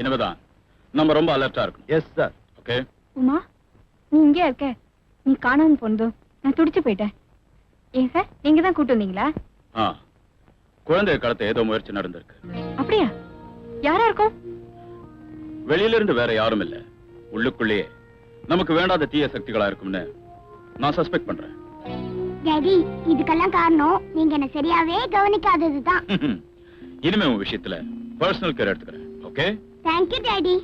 இனிமேதான். நம்ம ரொம்ப அலர்ட்டா இருக்கணும். எஸ் சார் ஓகே உமா நீ இங்கே இருக்க? நீ காணாம போனதும் நான் துடிச்சு போயிட்டேன். ஏன் சார் நீங்க தான் கூட்டு வந்தீங்களா? ஆ. குழந்தைய கடத்த ஏதோ முயற்சி நடந்திருக்கு. அப்படியா? யாரா இருக்கும்? வெளியில இருந்து வேற யாரும் இல்ல. உள்ளுக்குள்ளேயே. நமக்கு வேண்டாத தீய சக்திகளா இருக்கும்னு நான் சஸ்பெக்ட் பண்றேன். டாடி இதுக்கெல்லாம் காரணம் நீங்க என்ன சரியாவே கவனிக்காததுதான். இனிமே உன் விஷயத்துல பர்சனல் கேர் எடுத்துக்கிறேன். ஓகே தேங்க்யூ டாடி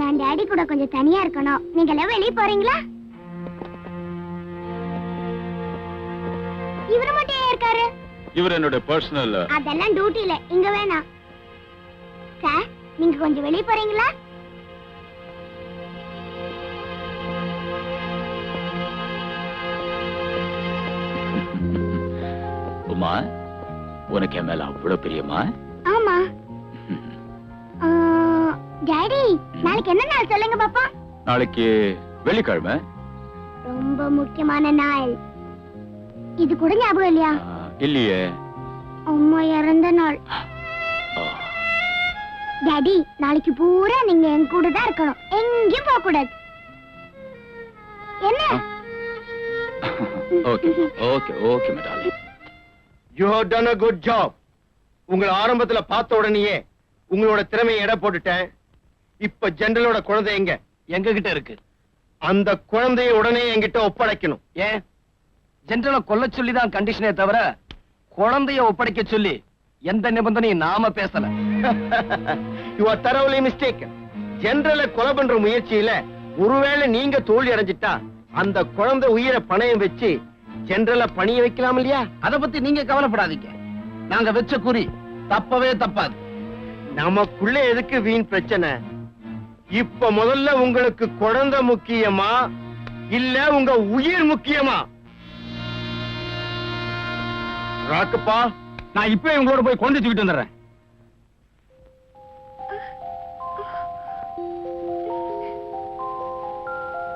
நான் டாடி கூட கொஞ்சம் தனியா இருக்கணும். நீங்க எல்லாம் வெளியே போறீங்களா? இவரு மட்டும் ஏன் இருக்காரு? இவர் என்னோட பர்சனல் அதெல்லாம் டியூட்டில இங்க வேணாம் சார் நீங்க கொஞ்சம் வெளியே போறீங்களா? உமா உனக்கு என் மேல அவ்வளவு பிரியமா? டாடி நாளைக்கு என்ன நாள் சொல்லுங்க பாப்பா நாளைக்கு வெள்ளிக்கிழமை. ரொம்ப முக்கியமான நாள். இது கூட ஞாபகம் இல்லையா? இல்லையே. அம்மா இறந்த நாள். டாடி நாளைக்கு பூரா நீங்க என் கூட தான் இருக்கணும். எங்கேயும் போக கூடாது. என்ன? Okay okay okay madam you have done a good job உங்களை ஆரம்பத்துல பார்த்த உடனேயே உங்களோட திறமையை எடை போட்டுட்டேன். இப்ப ஜெனரலோட குழந்தை எங்க? எங்க கிட்ட இருக்கு. அந்த குழந்தையை உடனே என்கிட்ட ஒப்படைக்கணும். ஏன்? ஜெனரலை கொல்ல சொல்லி தான் கண்டிஷனே தவிர குழந்தைய ஒப்படைக்க சொல்லி எந்த நிபந்தனையும் நாம பேசல. யூ ஆர் தரவுலி மிஸ்டேக் ஜெனரலை கொலை பண்ற முயற்சியில ஒருவேளை நீங்க தோல்வி அடைஞ்சிட்டா அந்த குழந்தை உயிரை பணயம் வச்சு ஜெனரலை பணிய வைக்கலாம் இல்லையா? அத பத்தி நீங்க கவலைப்படாதீங்க. நாங்க வச்ச குறி தப்பவே தப்பாது. நமக்குள்ள எதுக்கு வீண் பிரச்சனை? இப்ப முதல்ல உங்களுக்கு குழந்தை முக்கியமா இல்ல உங்க உயிர் முக்கியமா? ராக்குப்பா நான் இப்ப உங்களோட போய் கொண்டு தூக்கிட்டு வந்துடுறேன்.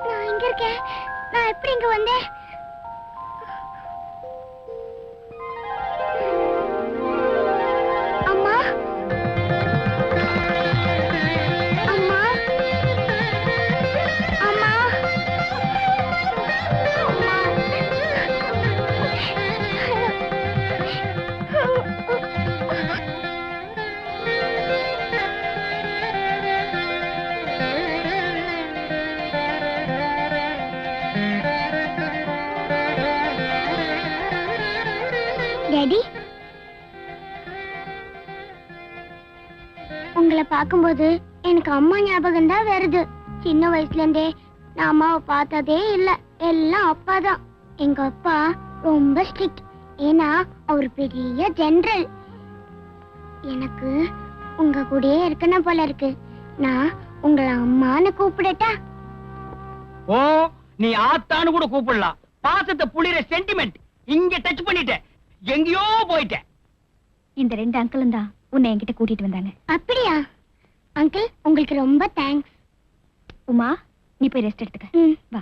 நான் இங்க இருக்கேன்? நான் எப்படி இங்க வந்தேன்? உங்களை பார்க்கும்போது எனக்கு அம்மா ஞாபகம் தான் வருது. சின்ன வயசுல இருந்தே நான் அம்மாவை பார்த்ததே இல்ல. எல்லாம் அப்பா தான் எங்க அப்பா ரொம்ப ஸ்ட்ரிக்ட் ஏன்னா அவர் பெரிய ஜெனரல் எனக்கு உங்க கூடயே இருக்கணும் போல இருக்கு. நான் உங்களை அம்மான்னு கூப்பிடட்டா? ஓ நீ ஆத்தான்னு கூட கூப்பிடலாம். பாசத்தை புளிற சென்டிமெண்ட் இங்க டச் பண்ணிட்ட எங்கேயோ போயிட்ட இந்த ரெண்டு அங்கிளும் தான். உன்னை என்கிட்ட கூட்டிட்டு வந்தாங்க. அப்படியா? அங்கிள் உங்களுக்கு ரொம்ப தேங்க்ஸ் உமா நீ போய் ரெஸ்ட் எடுத்துக்க. வா.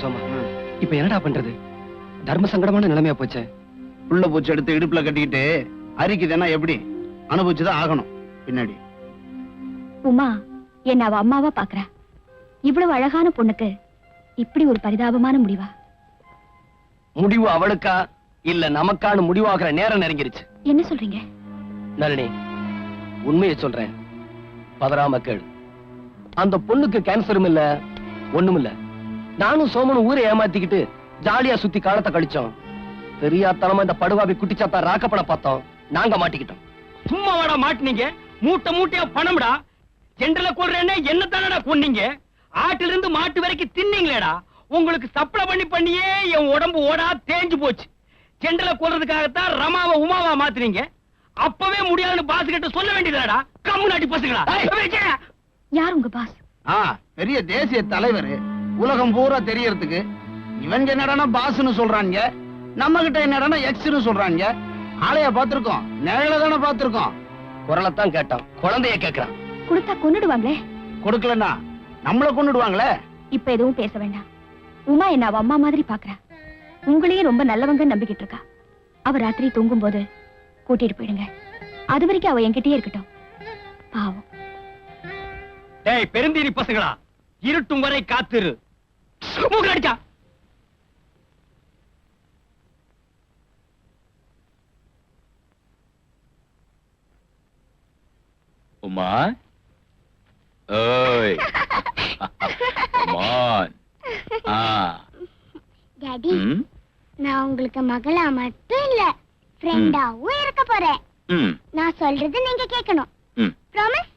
சோமா இப்ப என்னடா பண்றது? தர்ம சங்கடமான நிலைமையா போச்சே. புள்ள பூச்சி எடுத்து இடுப்புல கட்டிக்கிட்டு அரிக்குதுன்னா எப்படி? அனுபவிச்சுதான் ஆகணும். பின்னாடி. உமா என்ன அவ அம்மாவா பாக்குறா. இவ்வளவு அழகான பொண்ணுக்கு இப்படி ஒரு பரிதாபமான முடிவா? முடிவு அவளுக்கா? இல்ல நமக்கான முடிவாகிற நேரம் நெருங்கிருச்சு. என்ன சொல்றீங்க? நளினி உண்மையை சொல்றேன். பதறாம கேள். அந்த பொண்ணுக்கு கேன்சரும் இல்ல ஒண்ணும் இல்ல. நானும் சோமனும் ஊரை ஏமாத்திக்கிட்டு ஜாலியா சுத்தி காலத்தை கழிச்சோம். தெரியாத்தனமா இந்த படுவாவி குட்டிச்சாத்தா ராக்கப்பட பார்த்தோம். நாங்க மாட்டிக்கிட்டோம். சும்மா வாடா மாட்டினீங்க. மூட்டை மூட்டையா பணம்டா. ஜென்ரல கொள்றேன்னு என்ன தானடா கொன்னீங்க ஆட்டில இருந்து மாட்டு வரைக்கும் தின்னீங்களேடா. உங்களுக்கு சப்ளை பண்ணி பண்ணியே என் உடம்பு ஓடா தேஞ்சு போச்சு. ஜென்ரல கொல்றதுக்காகத்தான் ரமாவை உமாவா மாத்துறீங்க அப்பவே முடியாதுன்னு பாஸ் கிட்ட சொல்ல வேண்டியதுடா கம்மு நாட்டி பசங்களா! யார் உங்க பாஸ் ஆ பெரிய தேசிய தலைவர். உலகம் பூரா தெரியறதுக்கு. இவங்க என்னடானா பாஸ்னு சொல்றாங்க. நம்ம கிட்ட என்னடானா எக்ஸ்னு சொல்றாங்க. ஆளைய பார்த்திருக்கோம். நிழல தானே பார்த்திருக்கோம். குரலைத்தான் கேட்டான். குழந்தைய கேக்குறான். கொடுத்தா கொன்னுடுவாங்களே? கொடுக்கலன்னா நம்மள கொண்டுடுவாங்களே இப்ப எதுவும் பேச வேண்டாம். உமா என்ன அவ அம்மா மாதிரி பாக்குறா. உங்களையே ரொம்ப நல்லவங்க நம்பிக்கிட்டு இருக்கா. அவ ராத்திரி தூங்கும் போது கூட்டிட்டு போயிடுங்க. அது வரைக்கும் அவ என்கிட்டயே இருக்கட்டும். பாவம். டேய் பெருந்தீரி பசங்களா? இருட்டும் வரை காத்திரு. மூக்கு அடிச்சா. உமா? ஓய். Come on. ஆ. டாடி ம்? நான் உங்களுக்கு மகளா மட்டும் இல்ல ஃப்ரெண்டாவும் இருக்க போறேன் ம். நான் சொல்றது நீங்க கேட்கணும் ம். ப்ராமிஸ்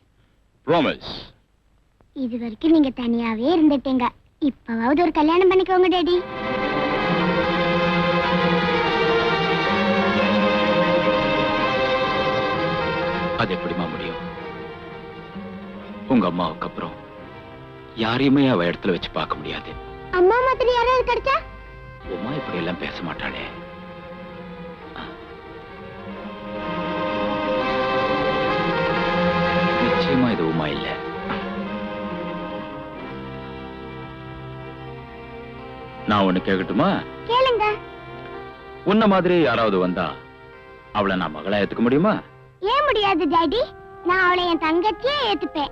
ப்ராமிஸ் இது வரைக்கும் நீங்க தனியாவே இருந்துட்டீங்க. இப்பவாவது ஒரு கல்யாணம் பண்ணிக்கோங்க டாடி அது எப்படிம்மா முடியும்? உங்க அம்மாவுக்கு அப்புறம் யாரையுமே அவ இடத்துல வச்சு பார்க்க முடியாது. அம்மா மாதிரி யாராவது கிடைச்சா? உமா இப்படி எல்லாம் பேச மாட்டாளே. நிச்சயமா இது உமா இல்ல. நான் ஒண்ணு கேட்கட்டுமா கேளுங்க. உன்ன மாதிரி யாராவது வந்தா அவளை நான் மகளா ஏத்துக்க முடியுமா? ஏன் முடியாது டாடி? நான் அவளை என் தங்கச்சியே ஏத்துப்பேன்.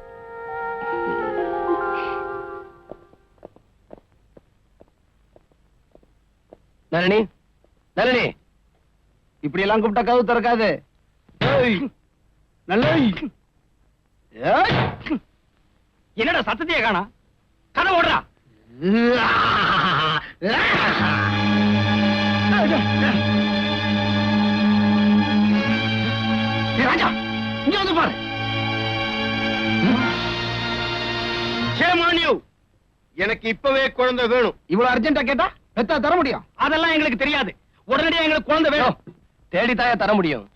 நளினி நளினி. இப்படி எல்லாம் கூப்பிட்டா கதவு திறக்காது. நல்ல என்னடா சத்தத்தையே காணா? கதை ஓடுறா. ராஜா இங்க வந்து பாரு. எனக்கு இப்பவே குழந்தை வேணும். இவ்வளவு அர்ஜென்ட்டா கேட்டா? பெத்தா தர முடியும். அதெல்லாம் எங்களுக்கு தெரியாது. உடனடியா எங்களுக்கு குழந்தை வேணும். தேடித்தாயா தர முடியும்.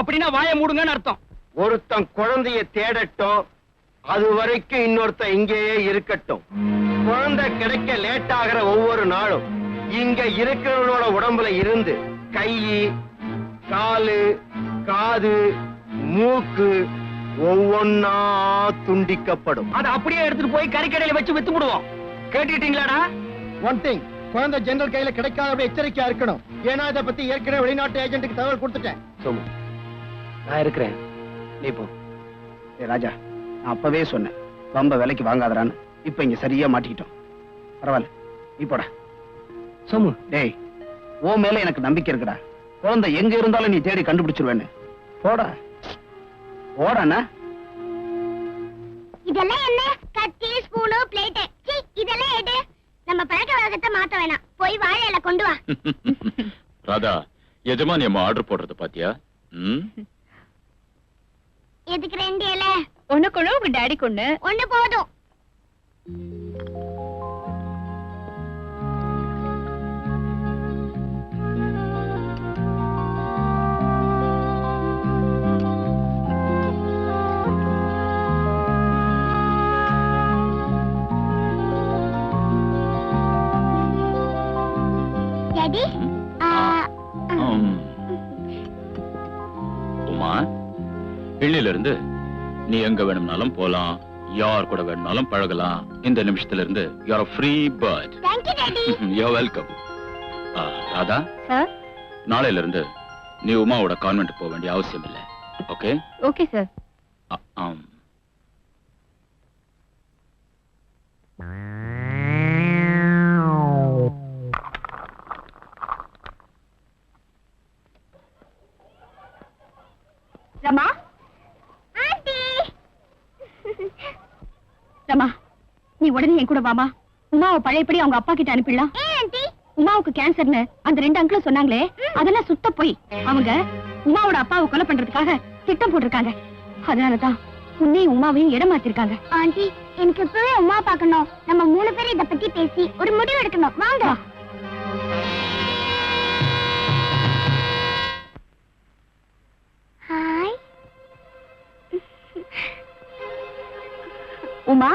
அப்படின்னா வாயை மூடுங்கன்னு அர்த்தம். ஒருத்தன் குழந்தைய தேடட்டும். அது வரைக்கும் இன்னொருத்தன் இங்கேயே இருக்கட்டும். குழந்தை கிடைக்க லேட் ஆகிற ஒவ்வொரு நாளும் இங்க இருக்கிறவனோட உடம்புல இருந்து கை காலு காது மூக்கு ஒவ்வொன்னா துண்டிக்கப்படும். அதை அப்படியே எடுத்துட்டு போய் கறிக்கடையில வச்சு வித்து விடுவோம் கேட்டுக்கிட்டீங்களாடா? ஒன் திங் குழந்தை ஜெனரல் கையில கிடைக்காத எச்சரிக்கையா இருக்கணும். ஏன்னா இதை பத்தி ஏற்கனவே வெளிநாட்டு ஏஜென்ட்டுக்கு தகவல் கொடுத்துட்டேன். சோமு நான் இருக்கிறேன். நீ போ. ஏய், ராஜா நான் அப்பவே சொன்னேன். ரொம்ப விலைக்கு இப்ப இங்க சரியா மாட்டிக்கிட்டோம். பரவாயில்ல. நீ போடா. சோமு டேய் ஓ மேல எனக்கு நம்பிக்கை இருக்குடா. குழந்தை எங்க இருந்தாலும் நீ தேடி கண்டுபிடிச்சிருவேன்னு. போடா. போடாண்ணா இதெல்லாம் என்ன? கத்தி ஸ்பூனு பிளேட் இதெல்லாம் எடு நம்ம பழக்க வழக்கத்தை மாத்த வேணாம். போய் வாழை இலை கொண்டு வா. ராதா எஜமானி அம்மா ஆர்டர் போடுறது பாத்தியா? ம்? எதுக்கு ரெண்டு இலை? ஒண்ணு உங்க டாடி கொண்டு ஒண்ணு போதும். உமா இன்னில இருந்து நீ எங்க வேணும்னாலும் போலாம். யார் கூட வேணும்னாலும் பழகலாம். இந்த நிமிஷத்துல இருந்து you are free bird thank you daddy you welcome Radha? Sir நாளையில இருந்து நீ உமாவோட கான்வென்ட் போக வேண்டிய அவசியம் இல்லை ஓகே ஓகே சார் ஆம். உடனே என் கூட வாமா உமாவை பழையபடி அவங்க அப்பா கிட்ட அனுப்பிடலாம். உமாவுக்கு கேன்சர்னு அந்த ரெண்டு அங்கிளும் சொன்னாங்களே அதெல்லாம் சுத்த போய். அவங்க உமாவோட அப்பாவை கொலை பண்றதுக்காக திட்டம் போட்டிருக்காங்க. அதனாலதான் உன்னையும் உமாவையும் இடம் மாத்திருக்காங்க. ஆண்டி எனக்கு இப்பவே உமா பார்க்கணும். நம்ம மூணு பேரும் இத பத்தி பேசி ஒரு முடிவு எடுக்கணும். வாங்க. ஹாய் உமா?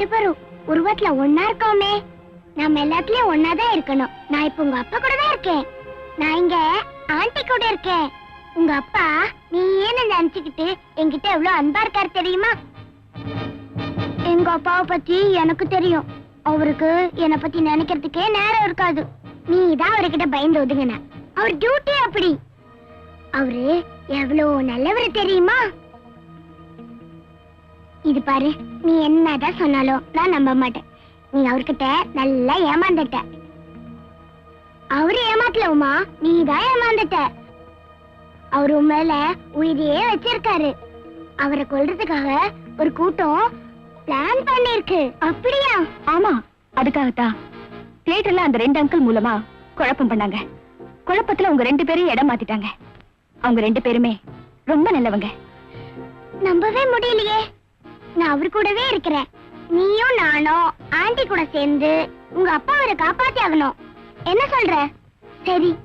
ரெண்டு பேரும் உருவத்துல ஒன்னா இருக்கோமே. நாம எல்லாத்துலயும் ஒன்னாதான் இருக்கணும். நான் இப்ப உங்க அப்பா கூட தான் இருக்கேன். நான் இங்க ஆண்டி கூட இருக்கேன். உங்க அப்பா நீ ஏன்னு நினைச்சுக்கிட்டு என்கிட்ட எவ்வளவு அன்பா இருக்காரு தெரியுமா? எங்க அப்பாவை பத்தி எனக்கு தெரியும். அவருக்கு என்னை பத்தி நினைக்கிறதுக்கே நேரம் இருக்காது. நீ தான் அவர்கிட்ட பயந்து ஒதுங்கின. அவர் டியூட்டி அப்படி. அவரு எவ்வளவு நல்லவர் தெரியுமா? இது பாரு நீ என்னதான் சொன்னாலும் நான் நம்ப மாட்டேன். நீ அவர்கிட்ட நல்லா ஏமாந்துட்ட. அவரு ஏமாத்தல உமா நீ தான் ஏமாந்துட்ட. அவரு மேல உயிரையே வச்சிருக்காரு. அவரை கொல்றதுக்காக ஒரு கூட்டம் பிளான் பண்ணிருக்கு. அப்படியா? ஆமா அதுக்காகத்தான் தியேட்டர்ல அந்த ரெண்டு அங்கிள் மூலமா குழப்பம் பண்ணாங்க. குழப்பத்துல உங்க ரெண்டு பேரையும் இடம் மாத்திட்டாங்க. அவங்க ரெண்டு பேருமே ரொம்ப நல்லவங்க. நம்பவே முடியலையே. நான் அவர் கூடவே இருக்கிறேன். நீயும் நானும் ஆண்டி கூட சேர்ந்து உங்க அப்பா அவரை காப்பாத்தி ஆகணும். என்ன சொல்ற? சரி.